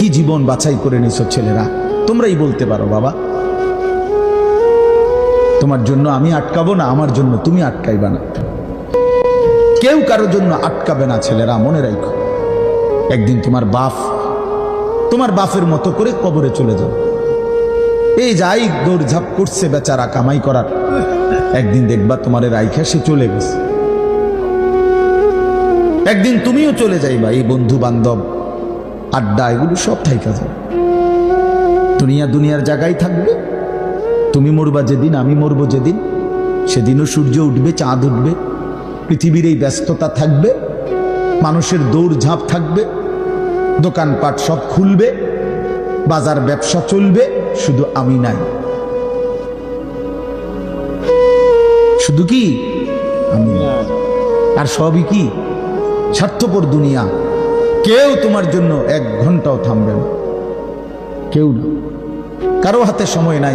কি জীবন বাছাই করে নিছো ছেলেরা? তোমরাই বলতে পারো, বাবা। তোমার জন্য আমি আটকাবো না, আমার জন্য তুমি আটকাইবা না। কেউ কারোর জন্য আটকাবে না ছেলেরা, মনে রাখো একদিন তোমার বাপ, তোমার বাপের মতো করে কবরে চলে যাও। এই যাই দৌড়ঝাপ করছে বেচারা কামাই করার, একদিন দেখবা তোমার রাইখা সে চলে গেছে। একদিন তুমিও চলে যাইবা, এই বন্ধু বান্ধব আড্ডা, এগুলো সব থাইকা যাবে দুনিয়া দুনিয়ার জায়গায় থাকবে। তুমি মরবা যেদিন, আমি মরবো যেদিন। সেদিনও সূর্য উঠবে, চাঁদ উঠবে। পৃথিবীর এই ব্যস্ততা থাকবে। মানুষের দৌড়ঝাঁপ থাকবে। দোকানপাট সব খুলবে। বাজার ব্যবসা চলবে। শুধু আমি নাই। শুধু কি? আমি আর সবই কি? স্বার্থপর দুনিয়া। কেউ তোমার জন্য এক ঘন্টাও থামবে না। কেউ না। কারও হাতে সময় নাই।